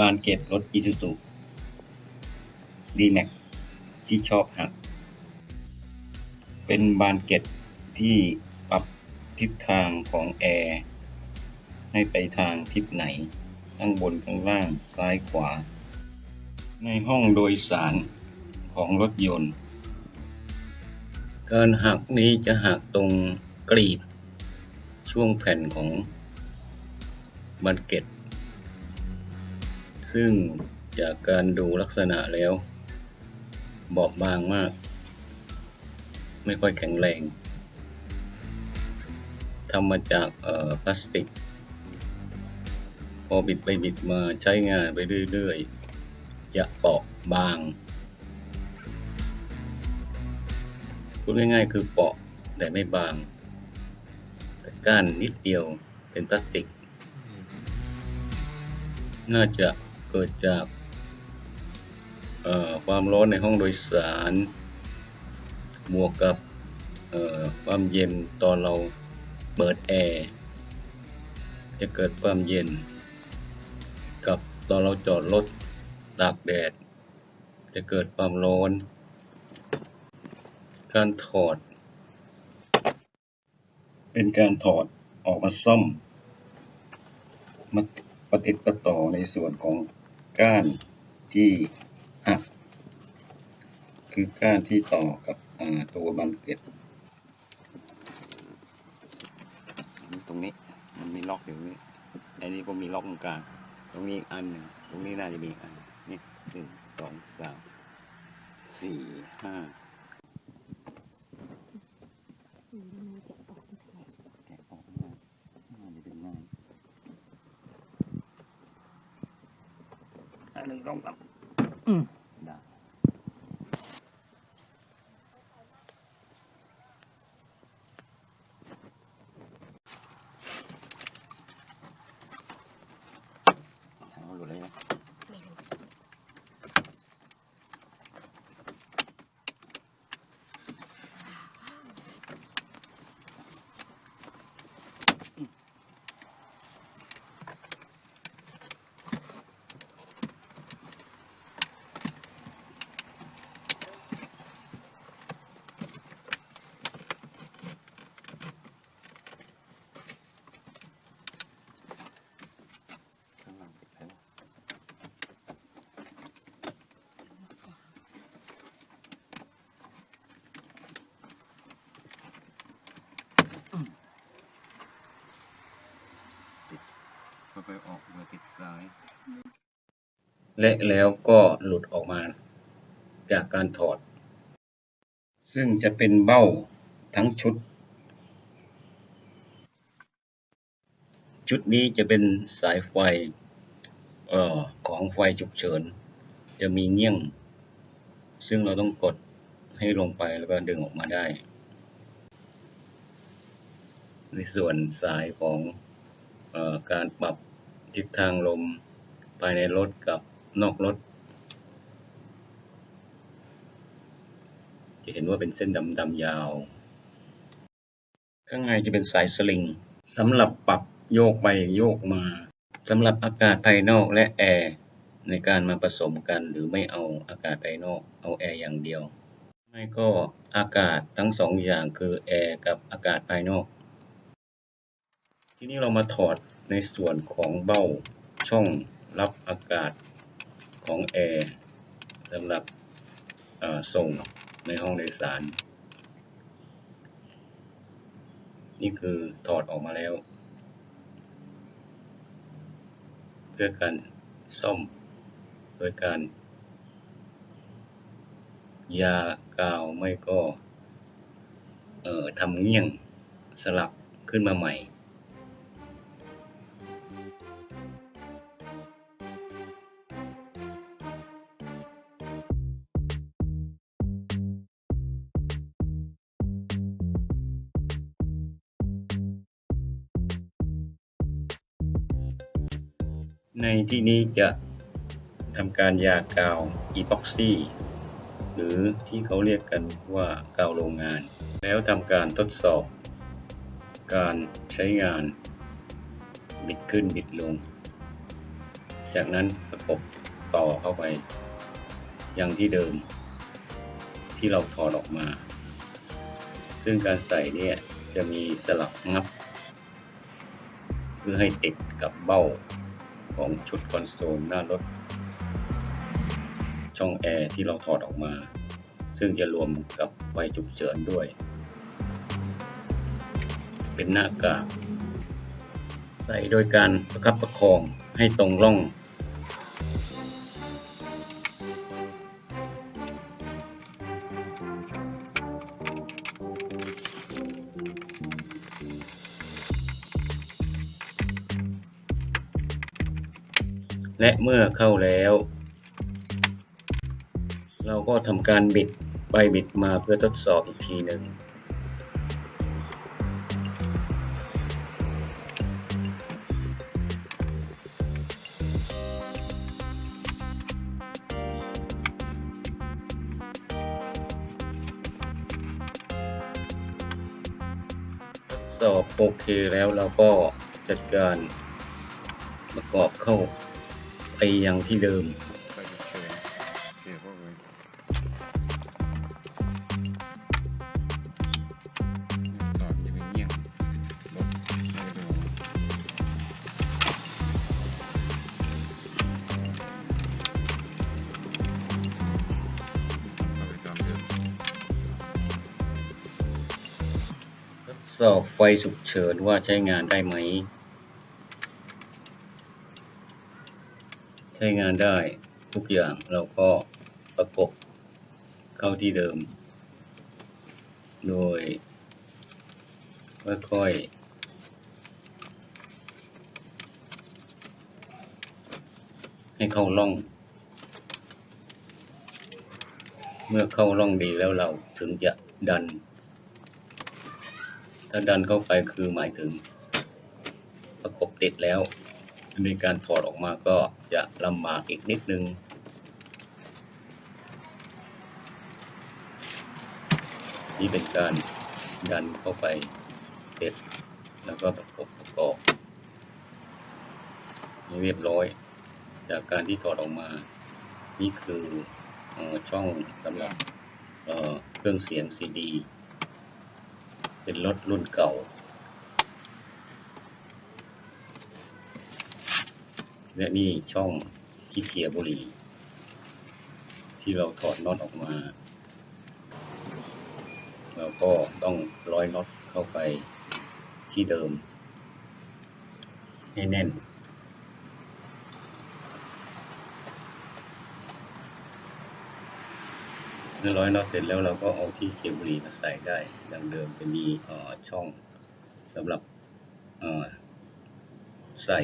บานเกตรถอีซูซูดีแม็กที่ชอบหักเป็นบานเกตที่ปรับทิศทางของแอร์ให้ไปทางทิศไหน ข้างบนข้างล่างซ้ายขวา ในห้องโดยสารของรถยนต์ การหักนี้จะหักตรงกรีบ ช่วงแผ่นของบันเก็ต ซึ่งจากการดูลักษณะแล้ว บอบบางมาก ไม่ค่อยแข็งแรงทำมาจากพลาสติก พอบิดไปบิดมาใช้งานไปเรื่อยๆ จะเปราะบาง พูดง่ายๆ คือเปราะแต่ไม่บางแต่ก้านนิดเดียวเป็นพลาสติก น่าจะ เกิดจากความร้อนในห้องโดยสาร บวกกับความเย็นตอนเราเปิดแอร์จะเกิดความเย็น กับตอนเราจอดรถตากแดด จะเกิดความร้อน การถอด เป็นการถอดออกมาซ่อมมาประติดประต่อในส่วนของ ก้านที่หักคือก้านที่ต่อกับตัวบันเกล็ดตรงนี้มันมีล็อกอยู่ตรงนี้อันนี้ก็มีล็อกตรงกลางตรงนี้อีกอันหนึ่งตรงนี้น่าจะมีอีกอันนี่หนึ่งสองสามสี่ห้า อืมมันจะออกมา แกะออกง่ายง่ายจะดึงง่ายอัน หนึ่งต้องกับอืม ได้ทางเราหลุดเลยนะ ไม่รู้ ข้างหลังปิดแล้ว ค่ อออกโดยติดซ้าย และแล้วก็หลุดออกมาจากการถอด ซึ่งจะเป็นเบ้าทั้งชุด ชุดนี้จะเป็นสายไฟออของไฟฉุกเฉิน จะมีเงี้ยง ซึ่งเราต้องกดให้ลงไปแล้วก็ดึงออกมาได้ ในส่วนสายของออการปรับ ทิศทางลมภายในรถกับนอกรถ จะเห็นว่าเป็นเส้นดำๆยาว ข้างในจะเป็นสายสลิงสำหรับปรับโยกไปโยกมาสำหรับอากาศภายนอกและแอร์ในการมาผสมกันหรือไม่เอาอากาศภายนอกเอาแอร์อย่างเดียวไม่ก็อากาศทั้งสองอย่างคือแอร์กับอากาศภายนอก ทีนี้เรามาถอด ในส่วนของเบ้าช่องรับอากาศของแอร์สำหรับส่งในห้องโดยสาร นี่คือถอดออกมาแล้ว เพื่อการซ่อมโดยการ ยากาวไม่ก็ทำเงี้ยงสลับขึ้นมาใหม่ ในที่นี้จะทำการยากาวอีพ็อกซี่หรือที่เขาเรียกกันว่ากาวโรงงาน แล้วทำการทดสอบ การใช้งาน บิดขึ้นบิดลง จากนั้นประกบต่อเข้าไป ยังที่เดิม ที่เราถอดออกมา ซึ่งการใส่เนี่ยจะมีสลักงับ เพื่อให้ติดกับเบ้า ของชุดคอนโซลหน้ารถ ช่องแอร์ที่เราถอดออกมา ซึ่งจะรวมกับไฟฉุกเฉินด้วย เป็นหน้ากากใส่โดยการประคับประคองให้ตรงร่อง และเมื่อเข้าแล้ว เราก็ทำการบิดไปบิดมาเพื่อทดสอบอีกทีหนึ่งสอบโอเคแล้วเราก็จัดการประกอบเข้า ไปยังที่เดิมสอบไฟฉุกเฉินว่าใช้งานได้ไหม ช้งานได้ทุกอย่างเราก็ประกบเข้าที่เดิม โดยค่อยๆให้เข้าร่อง เมื่อเข้าร่องดีแล้วเราถึงจะดัน ถ้าดันเข้าไปคือหมายถึงประกบติดแล้ว ในการถอดออกมาก็จะลำบากอีกนิดนึงนี่เป็นการดันเข้าไปเสร็จแล้วก็ประกบประกอบนี่เรียบร้อย จากการที่ถอดออกมา นี่คืออช่องสำหรับเอ่อเครื่องเสียงซีดี เป็นรถรุ่นเก่า และนี่ช่องที่เขียบุหรี่ ที่เราถอดน็อตออกมา เราก็ต้องร้อยน็อตเข้าไปที่เดิม ให้แน่น เมื่อร้อยน็อตเสร็จแล้วเราก็เอาที่เขียบุหรี่มาใส่ได้ ดังเดิมจะมีช่องสำหรับใส่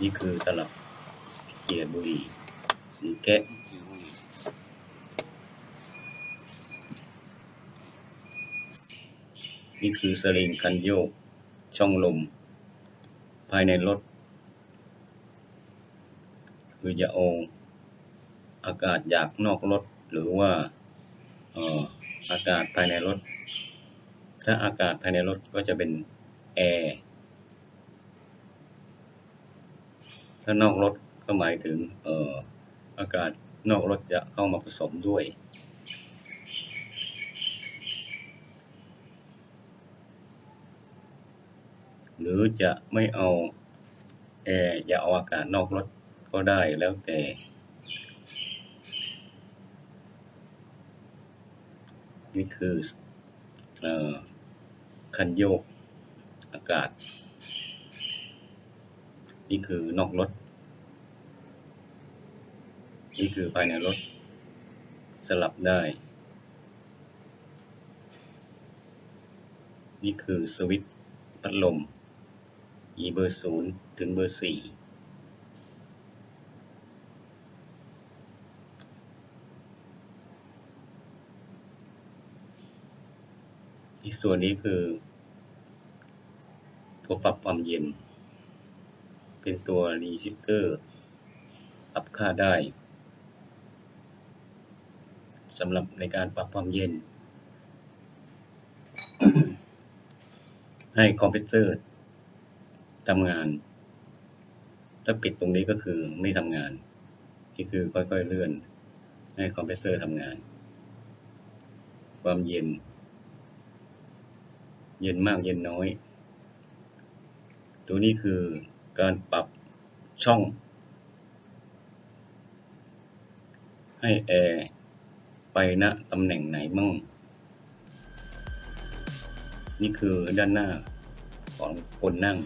นี่คือตลับเขียบุหรี่หรือแกะนี่คือสลิงคันโยก ช่องลม ภายในรถ คือจะเอาอากาศจากนอกรถ หรือว่าเอ่ออากาศภายในรถ ถ้าอากาศภายในรถก็จะเป็นแอร์ ถ้านอกรถก็หมายถึงเอ่ออากาศนอกรถจะเข้ามาผสมด้วย หรือจะไม่เอาแอร์อย่าเอาอากาศนอกรถก็ได้แล้วแต่นี่คือออคันโยกอากาศ นี่คือนอกรถ นี่คือภายในรถ สลับได้ นี่คือสวิตช์พัดลม E เบอร์ศูนย์ถึงเบอร์สี่อีกส่วนนี้คือตัวปรับความเย็น เป็นตัวรีซิสเตอร์ปรับค่าได้สำหรับในการปรับความเย็น ให้คอมเพรสเซอร์ทำงาน ถ้าปิดตรงนี้ก็คือไม่ทำงาน นี่คือค่อยๆเลื่อน ให้คอมเพรสเซอร์ทำงาน ความเย็น เย็นมากเย็นน้อย ตัวนี้คือ การปรับช่อง ให้แอร์ไปณตำแหน่งไหนมั่ง นี่คือด้านหน้าของคนนั่ง